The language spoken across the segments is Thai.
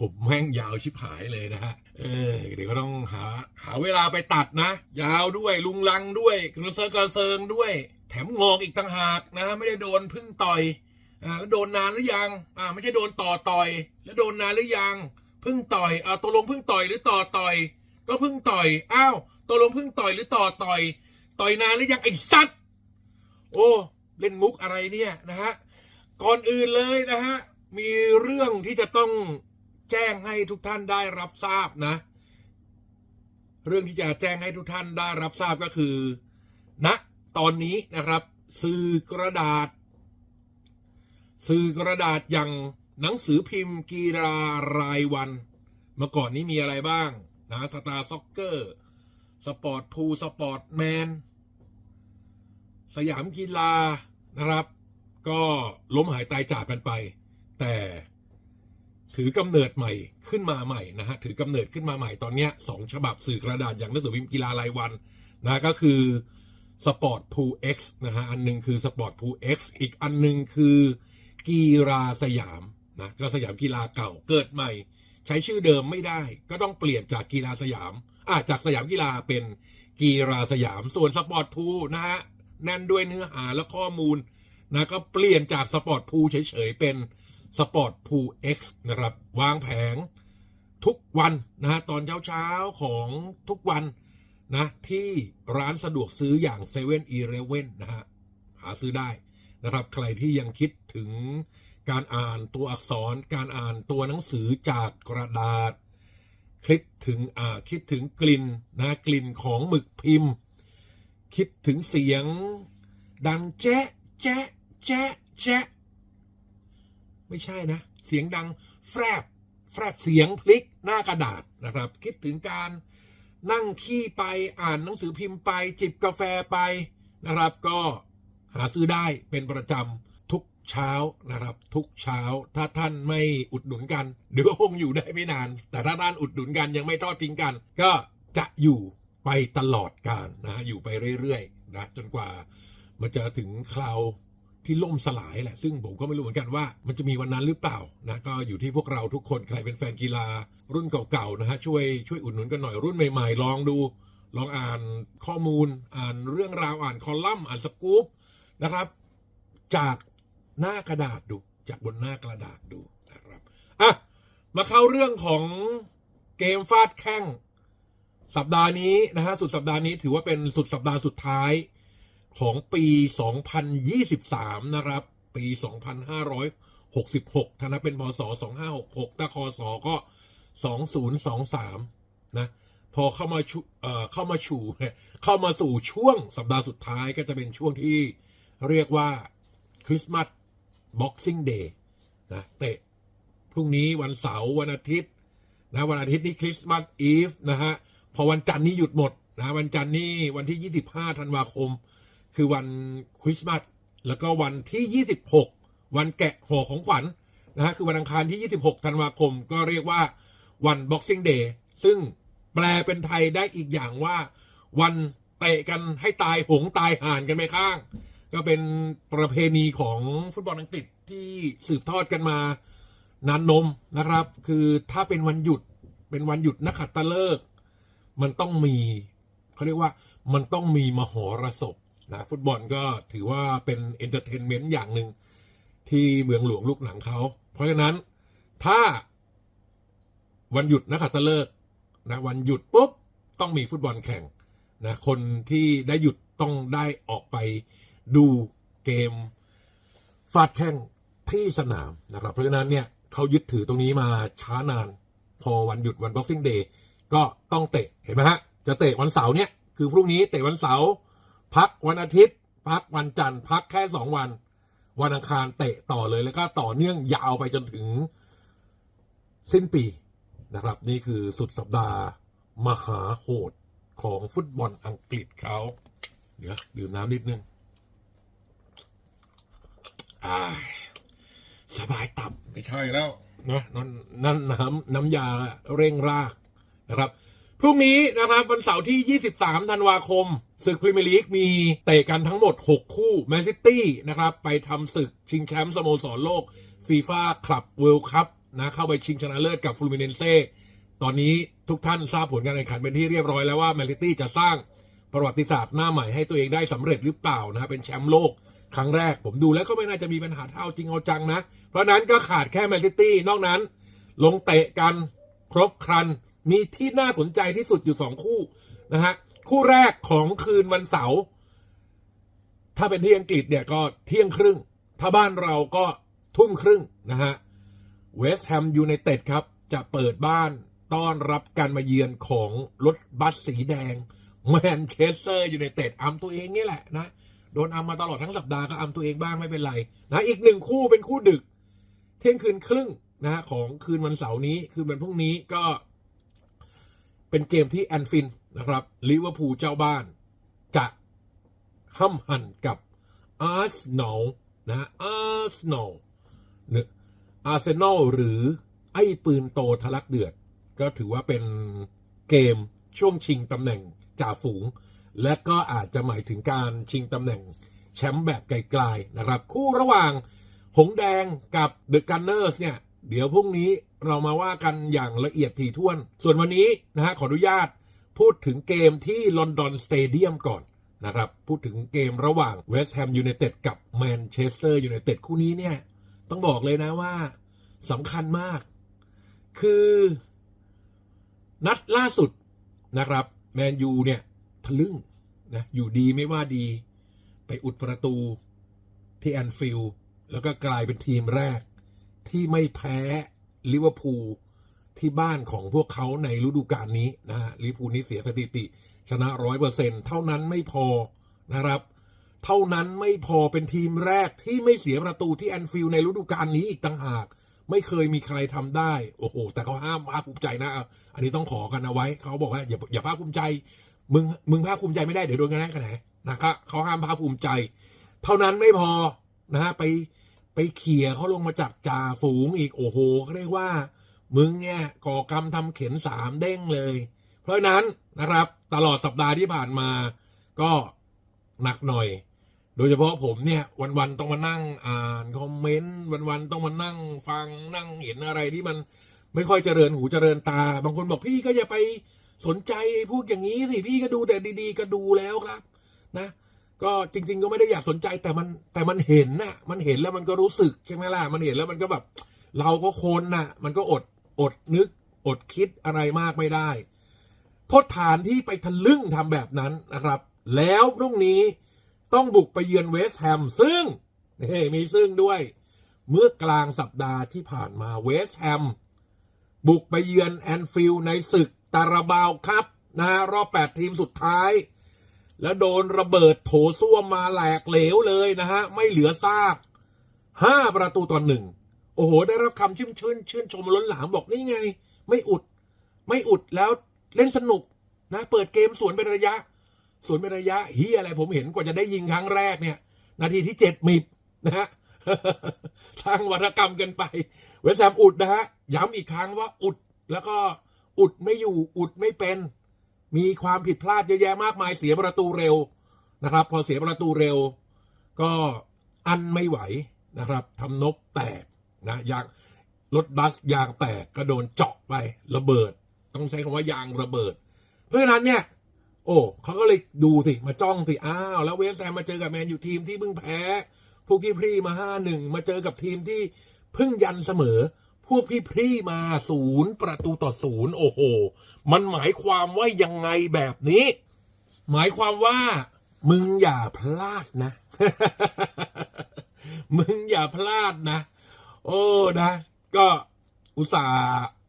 ผมแม่งยาวชิบหายเลยนะฮะเออเดี๋ยวก็ต้องหาหาเวลาไปตัดนะ ยาวด้วยลุงลังด้วยกระเซิงกระเซิงด้วย แถมงอกอีกต่างหากนะ ไม่ได้โดนพึ่งต่อยอ่าโดนนานหรือยังอ่าไม่ใช่โดนต่อต่อย แล้วโดนนานหรือยังพึ่งต่อยอ่าตกลงพึ่งต่อยหรือต่อต่อย ก็พึ่งต่อยอ้าวตกลงพึ่งต่อยหรือต่อต่อย ต่อยนานหรือยังไอ้สัตว์โอ้เล่นมุกอะไรเนี่ยนะฮะก่อนอื่นเลยนะฮะมีเรื่องที่จะต้อง แจ้งให้ทุกท่านได้รับทราบนะ เรื่องที่จะแจ้งให้ทุกท่านได้รับทราบก็คือณตอนนี้นะครับสื่อกระดาษ สื่อกระดาษอย่างหนังสือพิมพ์กีฬารายวัน เมื่อก่อนนี้มีอะไรบ้างนะสตาร์ซ็อกเกอร์สปอร์ตพูสปอร์ตแมนสยามกีฬานะครับ ก็ล้มหายตายจากกันไป แต่ ถือกำเนิดใหม่ขึ้นมาใหม่นะฮะถือกำเนิดขึ้นมาใหม่ตอนนี้สองฉบับสื่อกระดาษอย่างหนังสือพิมพ์กีฬารายวันนะก็คือสปอร์ตพูเอ็กซ์นะฮะอันหนึงคือสปอร์ตพูเอ็กซ์อีกอันหนึงคือกีฬาสยามนะก็สยามกีฬาเก่าเกิดใหม่ ใช้ชื่อเดิมไม่ได้ ก็ต้องเปลี่ยนจากกีฬาสยามอ่าจากสยามกีฬาเป็นกีฬาสยามส่วนสปอร์ตพูนะฮะแน่นด้วยเนื้อหาและข้อมูลนะก็เปลี่ยนจากสปอร์ตพูเฉยๆเป็น สปอร์ตพูเอ็กซ์นะครับ วางแผงทุกวันนะฮะตอนเช้าๆของทุกวันนะที่ร้านสะดวกซื้ออย่าง7 e เ e ่ e อเนะฮะหาซื้อได้นะครับ ใครที่ยังคิดถึงการอ่านตัวอักษรการอ่านตัวหนังสือจากกระดาษคิดถึงอ่าคิดถึงกลิ่นนะกลิ่นของหมึกพิมพ์ คิดถึงเสียง ดังแจ๊ะแจ๊ะแจ๊ะแจ๊ะ ไม่ใช่นะ เสียงดังแฟบแฟบเสียงพลิกหน้ากระดาษนะครับ คิดถึงการนั่งขี้ไปอ่านหนังสือพิมพ์ไป จิบกาแฟไปนะครับ ก็หาซื้อได้เป็นประจำทุกเช้านะครับ ทุกเช้าถ้าท่านไม่อุดหนุนกันเดี๋ยวคงอยู่ได้ไม่นาน แต่ถ้าท่านอุดหนุนกันยังไม่ทอดทิ้งกัน ก็จะอยู่ไปตลอดกาลนะอยู่ไปเรื่อยๆนะจนกว่ามันจะถึงคราว ที่ล่มสลายแหละ ซึ่งผมก็ไม่รู้เหมือนกันว่า มันจะมีวันนั้นหรือเปล่านะก็อยู่ที่พวกเราทุกคนใครเป็นแฟนกีฬา รุ่นเก่าๆนะฮะช่วยช่วยอุดหนุนกันหน่อยรุ่นใหม่ๆ ลองดู ลองอ่านข้อมูล อ่านเรื่องราวอ่านคอลัมน์อ่านสกู๊ปนะครับ จากหน้ากระดาษดูจากบนหน้ากระดาษดูนะครับอะมาเข้าเรื่องของเกมฟาดแข้งสัปดาห์นี้นะฮะสุดสัปดาห์นี้ถือว่าเป็นสุดสัปดาห์สุดท้าย ของปี 2023 นะครับ ปี 2566ถ้านับเป็นพศ 2566ถ้าคศก็ 2023 นะ พอเข้ามาชูเอ่อเข้ามาชูเข้ามาสู่ช่วงสัปดาห์สุดท้ายก็จะเป็นช่วงที่เรียกว่าคริสต์มาสบ็อกซิ่งเดย์นะเตะพรุ่งนี้วันเสาร์วันอาทิตย์นะวันอาทิตย์นี้คริสต์มาสอีฟนะฮะพอวันจันทร์นี้หยุดหมดนะวันจันทร์นี่วันที่ 25 ธันวาคม คือวันคริสต์มาสแล้วก็วันที่ 26 วันแกะห่อของขวัญนะฮะคือวันอังคารที่ 26 ธันวาคม ก็เรียกว่าวัน Boxing Day ซึ่งแปลเป็นไทยได้อีกอย่างว่า วันเตะกันให้ตายหงตายห่านกันไปข้าง ก็เป็นประเพณีของฟุตบอลอังกฤษที่สืบทอดกันมานานนมนะครับ คือถ้าเป็นวันหยุดเป็นวันหยุดนักขัตฤกษ์มันต้องมีเขาเรียกว่ามันต้องมีมหรสพ นะฟุตบอลก็ถือว่าเป็นเอนเตอร์เทนเมนต์อย่างหนึ่งที่เมืองหลวงลูกหนังเขา เพราะฉะนั้นถ้าวันหยุดนักขัตฤกษ์นะวันหยุดปุ๊บต้องมีฟุตบอลแข่งนะคนที่ได้หยุดต้องได้ออกไปดูเกมฟาดแข้งที่สนามนะครับ เพราะฉะนั้นเนี่ยเขายึดถือตรงนี้มาช้านาน พอวันหยุดวัน Boxing Day ก็ต้องเตะเห็นไหมฮะ จะเตะวันเสาร์เนี่ย คือพรุ่งนี้เตะวันเสาร์ พักวันอาทิตย์ พักวันจันทร์พักแค่สองวัน วันอังคารเตะต่อเลยแล้วก็ต่อเนื่องยาวไปจนถึงสิ้นปีนะครับ นี่คือสุดสัปดาห์ มหาโหดของฟุตบอลอังกฤษเขาเดี๋ยวดื่มน้ำนิดนึงอ่ายสบายตับไม่ใช่แล้วนะนั่นนั่นน้ำน้ำยาเร่งรากนะครับ พรุ่งนี้นะครับวันเสาร์ที่ 23 ธันวาคมศึกพรีเมียร์ลีกมีเตะกันทั้งหมด 6 คู่แมนซิตี้นะครับไปทำศึกชิงแชมป์สโมสรโลกฟีฟ่าคลับเวิลด์คัพนะเข้าไปชิงชนะเลิศกับฟลูมิเนนเซ่ตอนนี้ทุกท่านทราบผลการแข่งขันเป็นที่เรียบร้อยแล้วว่าแมนซิตี้จะสร้างประวัติศาสตร์หน้าใหม่ให้ตัวเองได้สำเร็จหรือเปล่านะเป็นแชมป์โลกครั้งแรกผมดูแล้วก็ไม่น่าจะมีปัญหาเท่าจริงเอาจังนะ เพราะฉะนั้นก็ขาดแค่แมนซิตี้นอกนั้น ลงเตะกันครบครัน มีที่น่าสนใจที่สุดอยู่สองคู่นะฮะคู่แรกของคืนวันเสาร์ถ้าเป็นที่อังกฤษเนี่ยก็เที่ยงครึ่ง ถ้าบ้านเราก็ทุ่มครึ่งนะฮะเวสต์แฮมยูไนเต็ดครับ จะเปิดบ้านต้อนรับการมาเยือนของรถบัสสีแดงแมนเชสเตอร์ยูไนเต็ดอัมตัวเองนี่แหละนะ โดนอัมมาตลอดทั้งสัปดาห์ก็อัมตัวเองบ้างไม่เป็นไรนะอีกหนึ่งคู่เป็นคู่ดึก เที่ยงคืนครึ่งนะฮะของคืนวันเสาร์นี้คืนวันพรุ่งนี้ก็ เป็นเกมที่แอนฟินนะครับลิเวอร์พูลเจ้าบ้าน จะห้ำหันกับอาร์เซนอลนะอาร์เซนอลเนอะอาร์เซนอลหรือไอ้ปืนโตทะลักเดือด ก็ถือว่าเป็นเกมช่วงชิงตำแหน่งจ่าฝูง และก็อาจจะหมายถึงการชิงตำแหน่งแชมป์แบบไกลๆนะครับ คู่ระหว่างหงแดงกับเดอะกันเนอร์สเนี่ย เดี๋ยวพรุ่งนี้ เรามาว่ากันอย่างละเอียดถี่ถ้วน ส่วนวันนี้นะฮะขออนุญาตพูดถึงเกมที่ลอนดอนสเตเดียมก่อนนะครับ พูดถึงเกมระหว่างเวสต์แฮมยูไนเต็ดกับแมนเชสเตอร์ยูไนเต็ดคู่นี้เนี่ย ต้องบอกเลยนะว่าสำคัญมาก คือ นัดล่าสุดนะครับ แมนยูเนี่ยทะลึ่งนะอยู่ดีไม่ว่าดี ไปอุดประตูที่แอนฟิลด์แล้วก็กลายเป็นทีมแรกที่ไม่แพ้ ลิเวอร์พูลที่บ้านของพวกเขาในฤดูกาลนี้นะฮะลิเวอร์พูลนี้เสียสถิติ ชนะร้อยเปอร์เซ็นเท่านั้นไม่พอนะครับ เท่านั้นไม่พอเป็นทีมแรกที่ไม่เสียประตูที่แอนฟิลด์ในฤดูกาลนี้อีกต่างหาก ไม่เคยมีใครทำได้ โอ้โห แต่เขาห้ามภาคภูมิใจนะ อันนี้ต้องขอกันเอาไว้ เขาบอกว่าอย่าอย่าภาคภูมิใจ มึงมึงภาคภูมิใจไม่ได้เดี๋ยวโดนกันแน่กันไหนนะครับเขาห้ามภาคภูมิใจ เท่านั้นไม่พอนะฮะไป เขี่ยเขาลงมาจากจ่าฝูงอีกโอ้โหเขาเรียกว่า มึงเนี่ยก่อกรรมทำเข็นสามเด้งเลย เพราะฉะนั้นนะครับตลอดสัปดาห์ที่ผ่านมาก็หนักหน่อย โดยเฉพาะผมเนี่ยวันๆต้องมานั่งอ่านคอมเมนต์วันๆต้องมานั่งฟังนั่งเห็นอะไรที่มันไม่ค่อยเจริญหูเจริญตา บางคนบอกพี่ก็อย่าไปสนใจพวกอย่างนี้สิพี่ก็ดูแต่ดี ๆ ก็ดูแล้วครับ นะ ก็จริง ๆ ก็ไม่ได้อยากสนใจแต่มันแต่มันเห็นน่ะ มันเห็นแล้วมันก็รู้สึกใช่ไหมล่ะมันเห็นแล้วมันก็แบบ เราก็คนน่ะ มันก็อดอดนึก อดคิดอะไรมากไม่ได้โทษฐานที่ไปทะลึ่งทำแบบนั้นนะครับ แล้วพรุ่งนี้ต้องบุกไปเยือนเวสต์แฮมซึ่งนี่มีซึ่งด้วย เมื่อกลางสัปดาห์ที่ผ่านมาเวสต์แฮมบุกไปเยือนแอนฟิลด์ในศึกตาราบาวครับนะฮะรอบ 8 ทีมสุดท้าย แล้วโดนระเบิดโถส้วมมาแหลกเหลวเลยนะฮะ ไม่เหลือซากห้าประตูต่อหนึ่งโอ้โห ได้รับคำชื่นชื่นชื่นชมล้นหลามบอกนี่ไง ไม่อุด ไม่อุดแล้วเล่นสนุกนะ เปิดเกมสวนเป็นระยะ สวนเป็นระยะเฮียอะไรผมเห็นกว่าจะได้ยิงครั้งแรกเนี่ย นาทีที่เจ็ดมิบนะฮะสร้างวัฒกรรมกันไป เวสแฮมอุดนะฮะย้ำอีกครั้งว่าอุดแล้วก็อุดไม่อยู่อุดไม่เป็น มีความผิดพลาดเยอะแยะมากมายเสียประตูเร็วนะครับ พอเสียประตูเร็ว ก็อันไม่ไหวนะครับทำนกแตกนะยางรถบัสยางแตกก็โดนเจาะไประเบิด ต้องใช้คำว่ายางระเบิด เพราะฉะนั้นเนี่ย โอ้เขาก็เลยดูสิมาจ้องสิอ้าว แล้วเวสแฮมมาเจอกับแมนยูทีมที่เพิ่งแพ้พวกพี่พรีมาห้าหนึ่งมาเจอกับทีมที่เพิ่งยันเสมอ พวกพี่พรีมาศูนย์ประตูต่อศูนย์โอ้โห มันหมายความว่ายังไงแบบนี้ หมายความว่า มึงอย่าพลาดนะ มึงอย่าพลาดนะ โอ้นะ ก็อุตส่าห์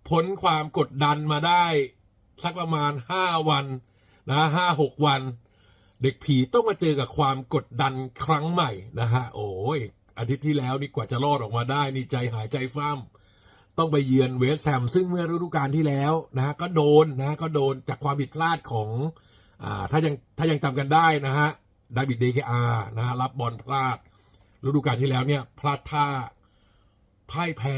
พ้นความกดดันมาได้ สักประมาณห้าวันนะห้าหกวัน เด็กผีต้องมาเจอกับความกดดันครั้งใหม่นะฮะ โอ้ยอาทิตย์ที่แล้วนี่กว่าจะรอดออกมาได้ นี่ใจหายใจฟ้ำ ต้องไปเยือนเวสต์แฮมซึ่งเมื่อฤดูกาลที่แล้วนะฮะก็โดนนะฮะก็โดนจากความผิดพลาดของอ่าถ้ายังถ้ายังจำกันได้นะฮะดาวิดเดคอานะฮะรับบอลพลาดฤดูกาลที่แล้วเนี่ยพลาดท่าพ่ายแพ้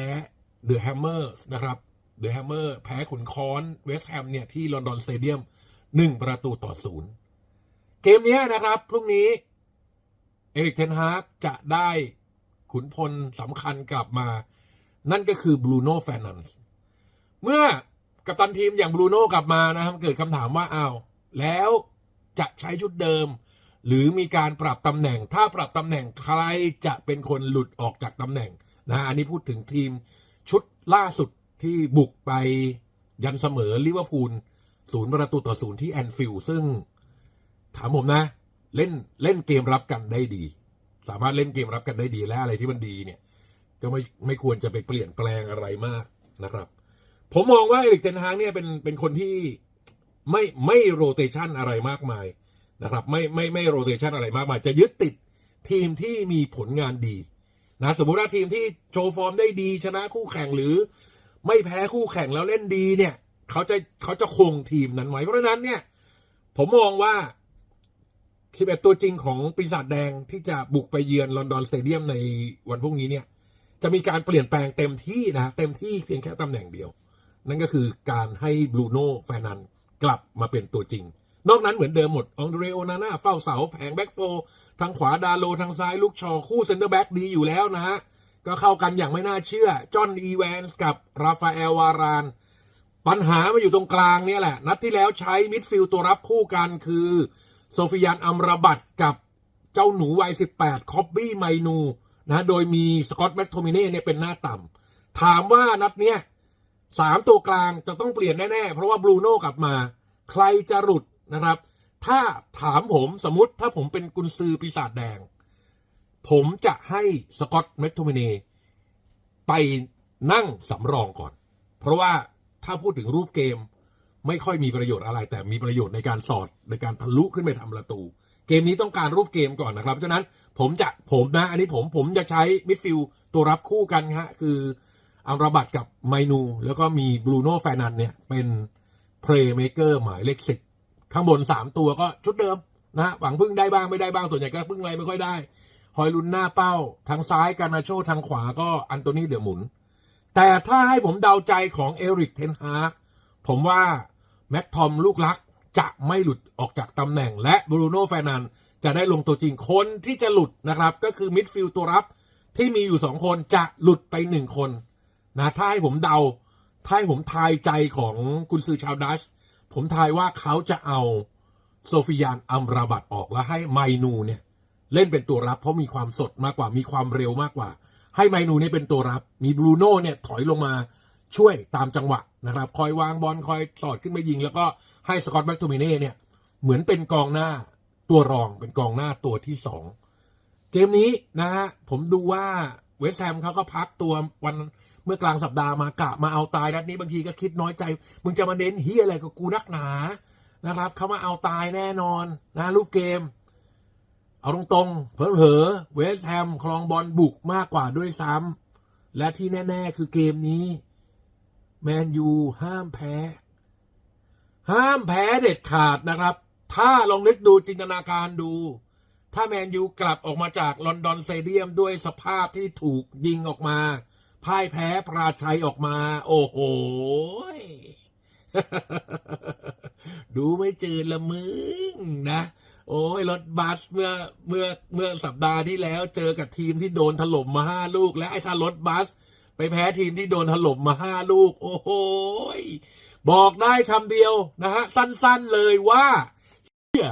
เดอะแฮมเมอร์นะครับเดอะแฮมเมอร์แพ้ขุนค้อนเวสต์แฮมเนี่ยที่ลอนดอนสเตเดียมหนึ่งประตูต่อศูนย์เกมนี้นะครับ พรุ่งนี้ เอริกเทนฮาร์กจะได้ขุนพลสำคัญกลับมา นั่นก็คือบรูโน่แฟนันส์เมื่อกัปตันทีมอย่างบรูโน่กลับมานะครับเกิดคำถามว่าอ้าวแล้วจะใช้ชุดเดิม หรือมีการปรับตำแหน่ง ถ้าปรับตำแหน่งใครจะเป็นคนหลุดออกจากตำแหน่งนะอันนี้พูดถึงทีมชุดล่าสุดที่บุกไปยันเสมอลิเวอร์พูลศูนย์ประตูต่อศูนย์ที่แอนฟิลด์ซึ่งถามผมนะ เล่นเล่นเกมรับกันได้ดี สามารถเล่นเกมรับกันได้ดีและอะไรที่มันดีเนี่ย ก็ไม่ไม่ควรจะไปเปลี่ยนแปลงอะไรมากนะครับ ผมมองว่าเอริกเทนฮางเนี่ยเป็นเป็นคนที่ไม่ไม่โรเตชันอะไรมากมายนะครับ ไม่ไม่ไม่โรเตชันอะไรมากมาย จะยึดติดทีมที่มีผลงานดีนะสมมุติว่าทีมที่โชว์ฟอร์มได้ดีชนะคู่แข่งหรือ ไม่แพ้คู่แข่งแล้วเล่นดีเนี่ยเขาจะเขาจะคงทีมนั้นไว้เพราะฉะนั้นเนี่ย ผมมองว่า11ตัวจริงของปีศาจแดงที่จะบุกไปเยือนลอนดอนสเตเดียมในวันพรุ่งนี้เนี่ย จะมีการเปลี่ยนแปลงเต็มที่นะเต็มที่เพียงแค่ตำแหน่งเดียว นั่นก็คือการให้บรูโน่แฟนันกลับมาเป็นตัวจริง นอกนั้นเหมือนเดิมหมดองเดรโอนาน่าเฝ้าเสาแผงแบ็กโฟทางขวาดาโลทางซ้ายลูกชอคู่เซนเตอร์แบ็กดีอยู่แล้วนะฮะก็เข้ากันอย่างไม่น่าเชื่อ จอห์นอีแวนส์กับราฟาเอลวาราน ปัญหามาอยู่ตรงกลางเนี่ยแหละ นัดที่แล้วใช้มิดฟิลด์ตัวรับคู่กันคือ โซฟิยานอัมรบัตกับเจ้าหนูวัย 18 คอบบี้ไมนู นะโดยมีสกอตแม็กโทมิเน่เนี่ยเป็นหน้าต่ำถามว่านัดเนี้ยสามตัวกลางจะต้องเปลี่ยนแน่ๆ เพราะว่าบรูโน่กลับมา ใครจะหลุดนะครับ ถ้าถามผมสมมติถ้าผมเป็นกุนซือปีศาจแดง ผมจะให้สกอตแม็กโทมิเน่ไปนั่งสำรองก่อน เพราะว่าถ้าพูดถึงรูปเกมไม่ค่อยมีประโยชน์อะไร แต่มีประโยชน์ในการสอดในการทะลุขึ้นไปทำประตู เกมนี้ต้องการรูปเกมก่อนนะครับฉะนั้นผมจะผมนะ อันนี้ผมผมจะใช้มิดฟิลด์ตัวรับคู่กันฮะคืออัมราบัตกับไมนู แล้วก็มีบรูโน่แฟนันเนี่ย เป็นเพลย์เมเกอร์หมายเลขสิบข้างบนสามตัวก็ชุดเดิมนะหวังพึ่งได้บ้างไม่ได้บ้างส่วนใหญ่ก็พึ่งอะไรไม่ค่อยได้ฮอยลุนหน้าเป้า ทางซ้ายการนาโชทางขวาก็อันโตนีเดือหมุน แต่ถ้าให้ผมเดาใจของเอริกเทนฮากผมว่าแม็กทอมลูกรัก จะไม่หลุดออกจากตำแหน่ง และบรูโน่แฟนันจะได้ลงตัวจริงคนที่จะหลุดนะครับ ก็คือมิดฟิลด์ตัวรับที่มีอยู่สองคนจะหลุดไปหนึ่งคนนะถ้าให้ผมเดา ถ้าให้ผมทายใจของคุณซือชาวดัช ผมทายว่าเขาจะเอาโซฟิยานอัมราบัตออกแล้วให้ไมนูเนี่ยเล่นเป็นตัวรับ เพราะมีความสดมากกว่ามีความเร็วมากกว่า ให้ไมนูเนี่ยเป็นตัวรับ มีบรูโน่เนี่ยถอยลงมาช่วยตามจังหวะนะครับ คอยวางบอลคอยสอดขึ้นไปยิง แล้วก็ ให้สกอตแบ็กโทมิเน่เนี่ย เหมือนเป็นกองหน้าตัวรองเป็นกองหน้าตัวที่สองเกมนี้นะฮะผมดูว่าเวสแฮมเขาก็พักตัววันเมื่อกลางสัปดาห์มากะมาเอาตายนัดนี้บางทีก็คิดน้อยใจ มึงจะมาเน้นเฮียอะไรกับกูนักหนานะครับเขามาเอาตายแน่นอนนะรูปเกม เอาตรงๆ เผลอๆเวสแฮมครองบอลบุกมากกว่าด้วยซ้ำและที่แน่ ๆ คือเกมนี้ แมนยูห้ามแพ้ ห้ามแพ้เด็ดขาดนะครับ ถ้าลองนึกดูจินตนาการดู ถ้าแมนยูกลับออกมาจากลอนดอนเตเดียมด้วยสภาพที่ถูกยิงออกมา พ่ายแพ้ปราชัยออกมา โอ้โห ดูไม่จืดละมึงนะ โอ้ยรถบัสเมื่อเมื่อเมื่อสัปดาห์ที่แล้ว เจอกับทีมที่โดนถล่มมาห้าลูก และไอ้ถ้ารถบัส ไปแพ้ทีมที่โดนถล่มมาห้าลูก โอ้โห บอกได้คำเดียวนะฮะ สั้นๆเลยว่าเฮีย